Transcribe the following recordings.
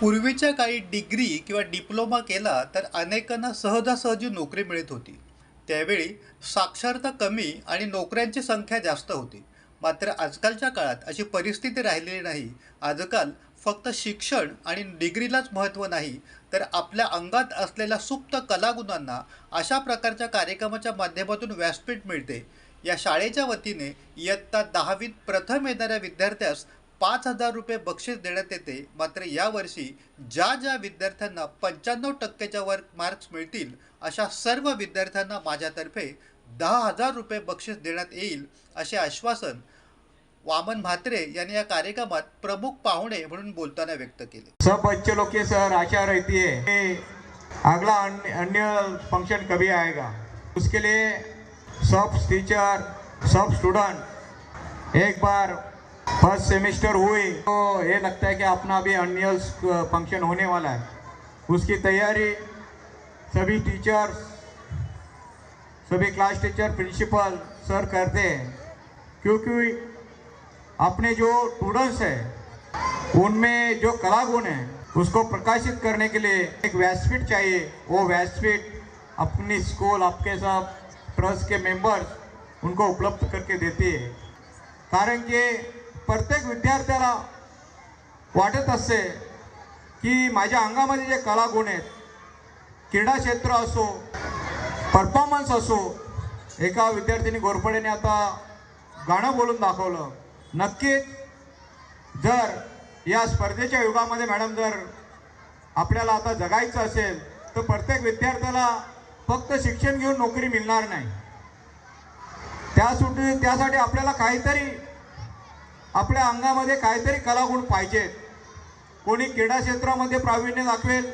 पूर्वीच्या काळी डिग्री किंवा डिप्लोमा केला तर अनेकांना सहजासहजी नोकरी मिळत होती. त्यावेळी साक्षरता कमी आणि नोकऱ्यांची संख्या जास्त होती. मात्र आजकालच्या काळात अशी परिस्थिती राहिलेली नाही. आजकाल फक्त शिक्षण आणि डिग्रीलाच महत्त्व नाही तर आपल्या अंगात असलेल्या सुप्त कलागुणांना अशा प्रकारच्या कार्यक्रमाच्या माध्यमातून व्यासपीठ मिळते. या शाळेच्या वतीने इयत्ता दहावीत प्रथम येणाऱ्या विद्यार्थ्यास पाच हजार रुपये बक्षीस देण्यात येते. मात्र यावर्षी ज्या ज्या विद्यार्थ्यांना पंच्याण्णव टक्क्याच्या वर मार्क्स मिळतील अशा सर्व विद्यार्थ्यांना माझ्यातर्फे दहा हजार रुपये बक्षीस देण्यात येईल असे आश्वासन वामन म्हात्रे यांनी या कार्यक्रमात प्रमुख पाहुणे म्हणून बोलताना व्यक्त केले. सब बच्चे लोग सर आशा रहती है अगला अन्य अन्य फंक्शन कभी आएगा। उसके लिए सब टीचर सब स्टूडेंट एक बार फ़र्स्ट सेमेस्टर हुई तो ये लगता है कि अपना भी अन्य फ़ंक्शन होने वाला है। उसकी तैयारी, सभी टीचर्स सभी क्लास टीचर प्रिंसिपल सर करते हैं। क्योंकि अपने जो स्टूडेंट्स हैं, उनमें जो कला गुण है, उसको प्रकाशित करने के लिए एक व्यासपीठ चाहिए। वो व्यासपीठ अपनी स्कूल आपके साथ ट्रस्ट के मेंबर्स उनको उपलब्ध करके देती है। कारण की प्रत्येक विद्यार्थ्याला वाटत असते की माझ्या अंगामध्ये जे कला गुण आहेत क्रीडा क्षेत्र असो परफॉर्मन्स असो एका विद्यार्थ्यांनी घोरपडेने आता गाणं बोलून दाखवलं. नक्कीच जर या स्पर्धेच्या युगामध्ये मॅडम जर आपल्याला आता जगायचं असेल तर प्रत्येक विद्यार्थ्याला फक्त शिक्षण घेऊन नोकरी मिळणार नाही. त्यासाठी त्यासाठी आपल्याला काहीतरी आपल्या अंगामध्ये काहीतरी कलागुण पाहिजेत कोणी क्रीडा क्षेत्रामध्ये प्रावीण्य दाखवेल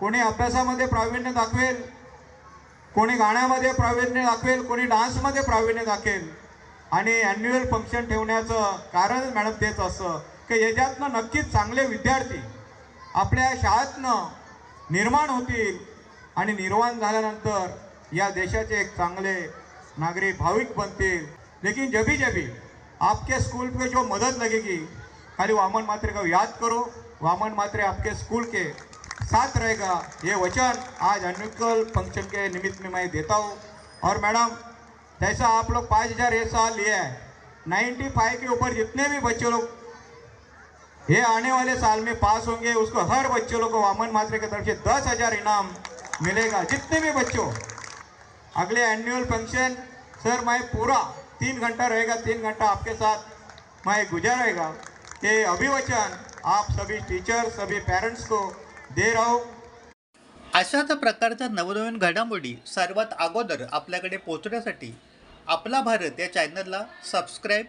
कोणी अभ्यासामध्ये प्रावीण्य दाखवेल कोणी गाण्यामध्ये प्रावीण्य दाखवेल कोणी डान्समध्ये प्रावीण्य दाखवेल. आणि ॲन्युअल फंक्शन ठेवण्याचं कारण मॅडम तेच असं की याच्यातनं नक्कीच चांगले विद्यार्थी आपल्या शाळेतनं निर्माण होतील आणि निर्माण झाल्यानंतर या देशाचे एक चांगले नागरिक भाविक बनतील. लेकिन जबी जबी आपके स्कूल पे जो मदद लगेगी, खाली वामन मात्रे को याद करो। वामन मात्रे आपके स्कूल के साथ रहेगा। ये वचन आज अनुकल फ़ंक्शन के निमित्त में मैं देता हूँ। और मैडम, जैसा आप लोग पाँच हज़ार ये साल लिए है, नाइन्टी फाइव के ऊपर जितने भी बच्चे लोग ये आने वाले साल में पास होंगे, उसको हर बच्चे लोग को वामन मात्रे की तरफ़ से दस हज़ार इनाम मिलेगा, जितने भी बच्चों। अगले एनुअल फ़ंक्शन सर मैं पूरा तीन घंटा रहेगा तीन घंटा आपके साथ मैं गुजारेगा ये अभिवचन आप सभी टीचर सभी पेरेंट्स को दे रहा हूँ। अशाच प्रकारच्या नवनवीन घडामोडी सर्वात अगोदर आपल्याकडे पोहोचण्यासाठी आपला भारत या चॅनलला सबस्क्राईब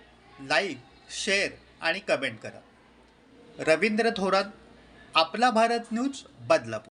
लाईक शेअर आणि कमेंट करा. रवींद्र थोरात आपला भारत न्यूज बदलापूर.